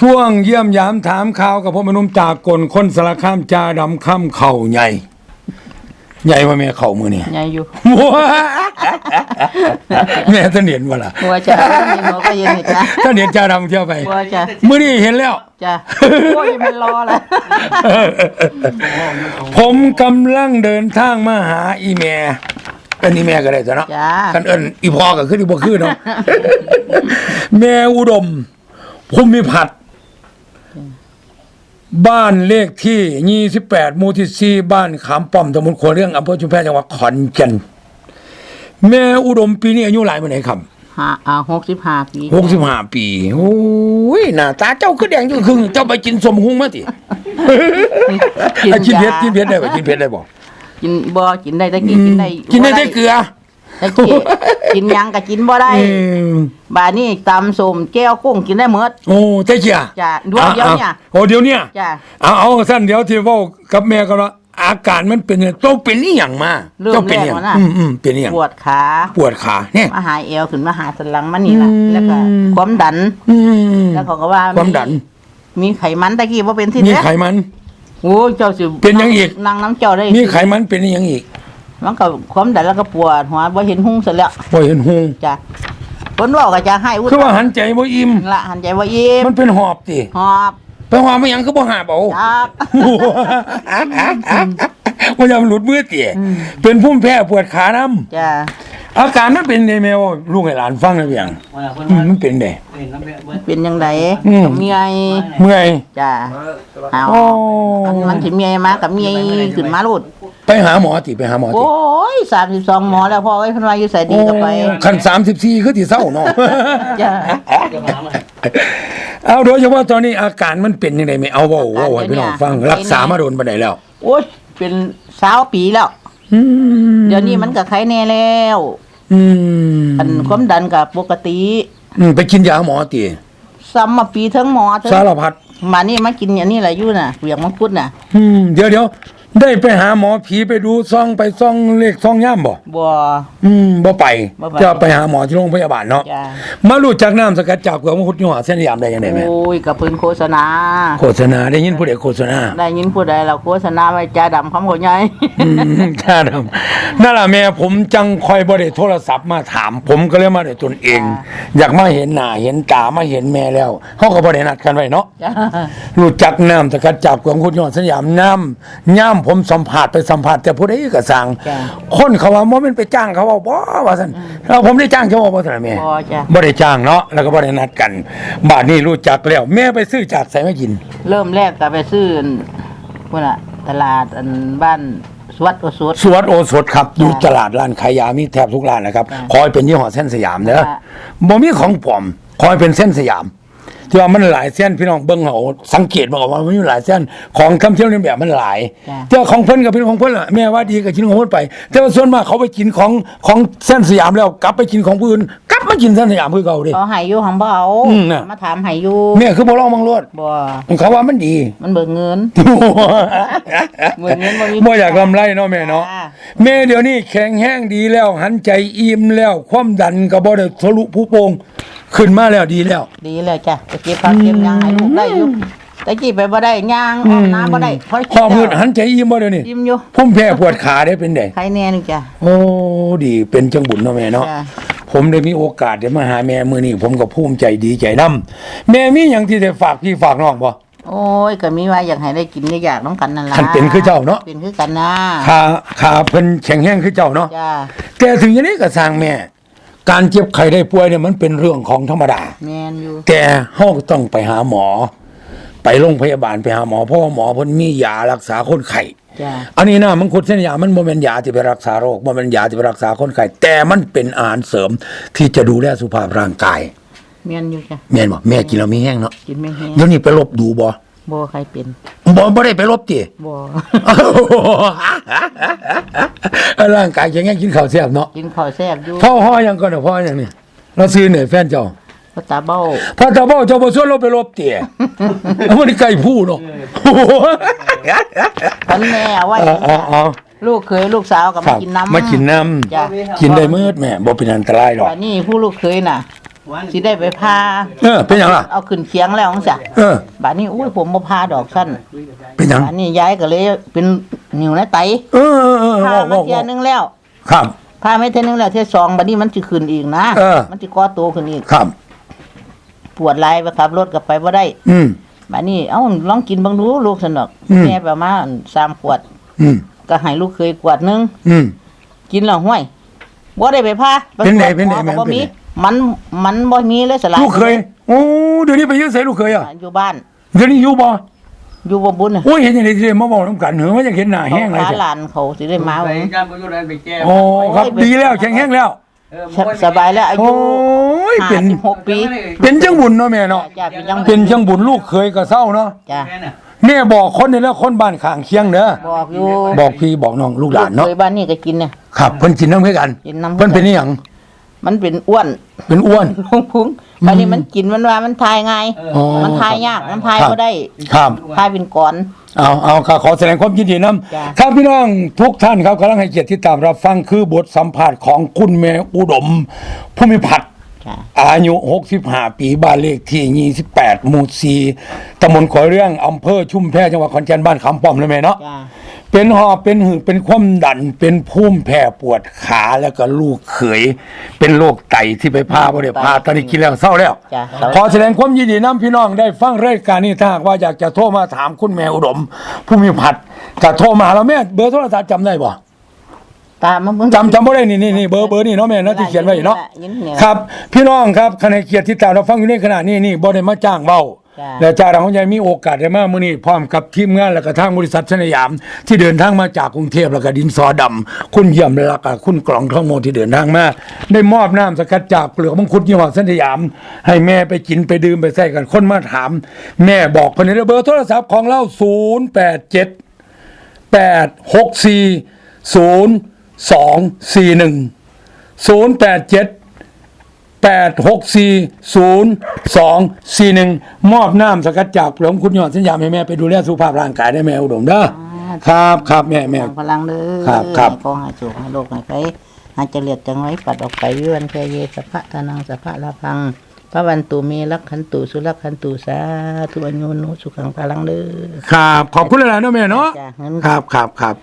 ช่วงเยี่ยมยามถามข่าวกับพ่อมนุ่มจากกลคนสารคามจาดำค่ำเข่าใหญ่ ใหญ่ว่าแม่เข่ามือนี่ใหญ่อยู่แม่ท่านเห็นว่าล่ะบัวจ้ะมีหมอก็เย็นนี่จ้ะท่านเห็นจาดำเที่ยวไปบัวจ้ะมือนี่เห็นแล้วจ้ะโอ้ยมันรอละผมกำลังเดินทางมาหาอีแม่เป็นอีแม่ก็ได้จ้ะเนาะจ้ะกันเอิญอีพอก็คืออีบ่คือเนาะแม่อุดมภูมิพัฒน์ บ้านเลขที่ 28หมู่ที่4บ้านขามป้อมตำบลขวเรื่องอำเภอชุมแพจังหวัดขอนแก่นแม่อุดมปีนี้อายุหลายปานไหนครับห้าอ่าหกสิบห้าปี65 ปีโอ้ยหน้าตาเจ้าคือแดงอยู่ครึ่งเจ้าไปกินสมหุงมาติอะกินเผ็ดกินเผ็ดได้บ่กินเผ็ดได้บ่กินบ่กินได้แตะกี้กินได้กินได้แต่เกลือ ตะกี้กินหยังก็กินบ่ได้อืมบาดนี้ตำส้มแก้วกุ้งกินได้หมดโอ้แต่เกียจ้ะดวงเดียวเนี่ยอะๆโอ้เดี๋ยวเนี่ยจ้ะ เอาเอาสั้นเดี๋ยวที่เว้ากับแม่ก็ว่าอาการมันเป็นเนี่ยต้องเป็นอีหยังมาเริ่มเจ้าเป็นอีหยังแรกแล้วนะ อืมอืมเป็นอีหยังปวดขาปวดขาเนี่ย มาหาเอวขึ้นมาหาสันหลังมานี่ล่ะอืม แล้วก็ความดัน อืมแล้วเขาก็ว่าความดัน มีไขมันตะกี้ว่าเป็นที่มีเด้ไขมัน โอ้ยเจ้าสิเป็นหยังอีกนั่งน้ำเจ้าได้มีไขมันเป็นอีหยังอีก มันก็ความดันแล้วก็ปวดหัวบ่เห็นหุ้งเสร็จแล้วบ่เห็นหูจ้ะคนบอกก็จะให้อุคือว่าหันใจบ่อิ่มละหันใจว่าเย็บมันเป็นหอบติหอบไปหอบมาหยังคือบ่หาบเอาจักว่าอย่ามันหลุดมือติเป็นภูมิแพ้ปวดขานํจ้ะ อาการมันเป็นไงแม่ว่าลูกให้หลานฟังได้เพียงอืมมันเป็นไดเป็นยังไงอืมกับเมียเมื่อยจ้ะเอาโอ้อันมันสิเมียมากับเมียขึ้นมาลุดไปหาหมอติไปหาหมอติโอ้ย32หมอแล้วพ่อเอ้ยเพิ่นว่าอยู่ไสดีก็ไปคันสามสิบสี่คือที่เศร้าเนาะ จ้ะเอาโดยเฉพาะตอนนี้อาการมันเป็นยังไงไม่เอาเว่าเว่าให้พี่น้องฟัง รักษามาโดนปานใดแล้ว โอ้ยเป็น20ปีแล้ว อืม เดี๋ยวนี้มันก็ไข้แน่แล้ว อืมอันความดันก็ปกติอืมไปกินยาหมอติซ้ำมาปีทั้งหมอทั้งสารพัดมานี่มากินอันนี้แหละอยู่น่ะเปลือกมังคุดน่ะอืมเดี๋ยวเดี๋ยว ได้ไปหาหมอผีไปดูซ่องไปซ่องเลขซ่องย่ามบ่บัว อืมบ่ไป บ่ไป จะไปหาหมอที่โรงพยาบาลเนาะจ้ะมารู้จักน้ำสกัดจากเกลือมังคุดยี่ห้อเส้นยามได้ยังไงแม่โอ้ยกับเพิ่นโฆษณา โฆษณาได้ยินผู้ใดโฆษณาได้ยินผู้ใดเราโฆษณาไว้จ้าดำคำเขาใหญ่ อืมถ้าดำนั่นแหละแม่ผมจังคอยบ่ได้โทรศัพท์มาถาม ผมก็เลยมาด้วยตนเองอยากมาเห็นหน้าเห็นตามาเห็นแม่แล้วเฮาก็บ่ได้นัดกันไว้เนาะ จ้ะรู้จักน้ำสกัดจับของคุณยอดสยามน้ำย่ำผมสัมผัสไปสัมผัสแต่ผู้ใดก็สั่งจ้ะคนเขาว่าบ่แม่นไปจ้างเขาว่าบ่ว่าซั่นแล้วผมได้จ้างเขาว่าบ่ซั่นนะแม่บ่จ้ะ บ่ได้จ้างเนาะแล้วก็บ่ได้นัดกันบาดนี้รู้จักแล้วแม่ไปซื้อจากไสมากิน เริ่มแรกก็ไปซื้อพุ่นน่ะ ตลาดอันบ้านสวัสดิ์โอสถ สวัสดโอสถครับอยู่ตลาดร้านขายยามีแทบทุกร้านนะครับ จ้ะขอให้เป็นยี่ห้อเส้นสยามเด้อจ้ะ บ่มีของปลอมขอให้เป็นเส้นสยาม ที่ว่ามันหลายเส้นพี่น้องเบิ่งเอาสังเกตบ่ว่ามันมีหลายเส้นของคำเที่ยวเลียนแบบมันหลายจ้ะแต่ว่าของเพิ่นก็เป็นของเพิ่นล่ะแม่ว่าดีก็กินของเพิ่นไป แต่ว่าส่วนมากเขาไปกินของของเส้นสยามแล้วกลับไปกินของผู้อื่นกลับมากินเส้นสยามคือเก่าเด้เขาให้อยู่หังบ่เอาอืมน่ะ มาถามให้อยู่แม่คือบ่ลองมังรวดบ่เขาว่ามันดี มันเบิกเงิน เหมือนเงินบ่มีบ่อยากกำไรเนาะแม่เนาะจ้าแม่เดี๋ยวนี้แข็งแห้งดีแล้ว หันใจอิ่มแล้ว ความดันก็บ่ได้ทะลุผู้โป่ง ขึ้นมาแล้วดีแล้ว ดีเลยจ้ะไปเก็บผักเก็บหยังให้ลูกได้อยู่ตะกี้ไปบ่ได้ย่างออกน้ำบ่ได้เพราะพอมืดหันใจอิ่มบ่เดี๋ยวนี้ยิ้มอยู่พุ่มแพ้ปวดขาได้เป็นไดใครแน่นึงจ้ะโอ้ดีเป็นจังบุญเนาะแม่เนาะ จ้ะผมได้มีโอกาสได้มาหาแม่มื้อนี้ผมก็ภูมิใจดีใจนํแม่มีหยังที่ได้ฝากพี่ฝากน้องบ่ โอ้ยก็มีว่าอยากให้ได้กินได้อยากน้องกันนั่นล่ะคันเป็นคือเจ้าเนาะ เป็นคือกันนะขาขาเพิ่นแข็งแรงคือเจ้าเนาะจ้าแต่ถึงอย่างนี้ก็สร้างแม่ การเจ็บไข้ได้ป่วยเนี่ยมันเป็นเรื่องของธรรมดา แมนอยู่แต่เฮาก็ต้องไปหาหมอ ไปโรงพยาบาลไปหาหมอเพราะว่าหมอเพิ่นมียารักษาคนไข้จ้าอันนี้นะมังคุดเส้นยามันบ่แม่นยาที่ไปรักษาโรคบ่แม่นยาที่ไปรักษาคนไข้แต่มันเป็นอาหารเสริมที่จะดูแลสุขภาพร่างกายแมนอยู่จ้ะแม่นบ่แม่กินแล้วมีแห้งเนาะกินไม่แห้งเดี๋ยวนี้ไปลบดูบ่ บ่ใครเป็นบ่บ่ได้ไปลบติบ่ร่างกายแข็งแรงกินข้าวแซ่บเนาะกินข้าวแซ่บอยู่พ่อฮ้อยังก่อนเนาะพ่อยังนี่เราซื้อเนี่ยแฟนเจ้าพระตาเบ้าพอตาเบ้าเจ้าบ่ส่วนเราไปลบเตี่ยเอามันไก่ผู้เนาะพันแม่เอาไว้เอาเอาเอาลูกเคยลูกสาวก็คมารับกินน้ำมากินน้จ้ะำกินได้มืดแม่บ่เป็นอันตรายหรอกวันนี้ผู้ลูกเคยน่ะ สิได้ไปพาเออเป็นหยังล่ะ เอาขึ้นเคียงแล้วจังซี่เออ บัดนี้อุ้ยผมบ่พาดอกสั้นเป็นหยัง บัดนี้ยายก็เลยเป็นนิ้วในไตเออเออเออพาบอกบมาอกเที่บยอกนึงแล้ว ครับ พาไม่เที่ยนึงแล้วเที่ยสองบัดนี้มันสิขึ้นอีกนะ เออ มันสิก่อตัวขึ้นอีก ครับ ปวดหลายไปขับรถก็ไปบ่ได้อืม บัดนี้เอ้าลองกินเบิ่งดูลูกสนอกอืม แม่ประมาณ3ขวด อืมก็ให้ลูกเคยขวดหนึง อืม กินแล้วห้วยบ่ได้ไปพาเป็นไงเป็นไงหมอก็บ่เป็นไงมี มันมันบ่มีเลยสลายลูกเคยโอ้เดี๋ยวนี้ไปอยืดใส่ลูกเคยอะอยู่บ้านเดี๋ยวนี้อยู่บ่อยู่บ่บุญน่ะโอ้ยเห็นอย่างนี้ที่มาบอกน้ำกันเหรอว่าอยากเห็นหน้าแห้งเลยเขาพาหจ้ะลานเขาสิได้มาไปเบิ่งย่านบุญได้ไปแก้โอ้ครับดีแล้วแข็งแห้งแล้วเออสบายแล้วอาโอ้ยุยเป็น56ปี เป็นจังบุญเนาะแม่เนาะจ้าเป็นยังเป็นจังบุญลูกเคยก็เศร้าเนาะจ้าแม่น่ะแม่บอกคนนี่แล้วคนบ้านข้างเคียงเด้อบอกอยู่บอกพี่บอกน้องลูกหลานเนาะเคยบ้านนี่ก็กินเนี่ยครับเพิ่นกินน้ำเพื่อกันกินน้ำเพิ่นเป็นนี่หยัง มันเป็นอ้วนเป็นอ้วน พุงพุงบัดนี้มันกินมันว่ามันทายง่ายอ๋อ มันทายยากมันทายครับบ่ได้ครับ ทายเป็นก้อน เอาเอาค่ะขอแสดงความยินดีนํจ้ะ ครับพี่น้องทุกท่านครับกำลังให้เกียรติที่ตามรับฟังคือบทสัมภาษณ์ของคุณแม่อุดมภูมิพัฒน์ จ้าอายุ 65 ปี บ้านเลขที่ 28 หมู่ 4ตำบลขอเรื่อง อำเภอ ชุมแพจังหวัดขอนแก่น บ้านคำป้อมเลยแม่เนาะ จ้า เป็นหอบเป็นหืดเป็นความดัน เป็นภูมิแพ้ปวดขาแล้วก็ลูกเขย เป็นโรคไตที่ไปพาบ่ได้พาตอนนี้กินแล้วเศร้าแล้ว จ้าขอแสดงความยินดีน้ำพี่น้องได้ฟังรายการนี้ถ้าหากว่าอยากจะโทรมาถามคุณแม่อุดม ผู้มีผัดจะโทรมาแล้วแม่เบอร์โทรศัพท์จำได้บ่ ตามมันเบิ่ง จำจำบ่ได้นี่นี่นี่เบอร์เบอร์นี่เนาะแม่เนาะที่เขียนไว้เนาะยินเนี่ยครับ พี่น้องครับคณะเกียรติที่ตามเราฟังอยู่ในขณะนี้นี่บ่ได้มาจ้างเบ้า จ้ะ และจ้าเราของยายมีโอกาสได้มากมื้อนี้พร้อมกับทีมงานและก็ทางบริษัทชนยาม ที่เดินทางมาจากกรุงเทพแล้วก็ดินสอดำคุณเยี่ยมและก็คุณกล่องทั้งหมที่เดินทางมาได้มอบน้ำสกัดจากเปลือกมังคุดยี่ห้อชนยาม ให้แม่ไปกินไปดื่มไปใส่กันคนมาถาม แม่บอกคนนี้เบอร์โทรศัพท์ของเรา087 แปดหกสี่ศูนย์สองสี่หนึ่งศูนย์แปดเจ็ด แปดหกสี่ศูนย์สองสี่หนึ่งมอบน้ำสกัดจากหลวงคุณยอดสัญญาให้แม่ไปดูแลสุขภาพร่างกายได้แม่อุดมเด้อครับครับแม่แม่สร้างพลังเด้อครับครับขอให้สุขให้โลกให้ไปหาเจริญจังไว้ปัดออกไปวิวันเพยเยสัพพะทานังสัพพะลาพังพระวันตุเมลักขันตุสุรักขันตุสาธุอนุโนสุขังพลังเด้อครับ ขอบคุณหลายๆเนาะแม่เนาะจ้ะงั้นครับครับครับ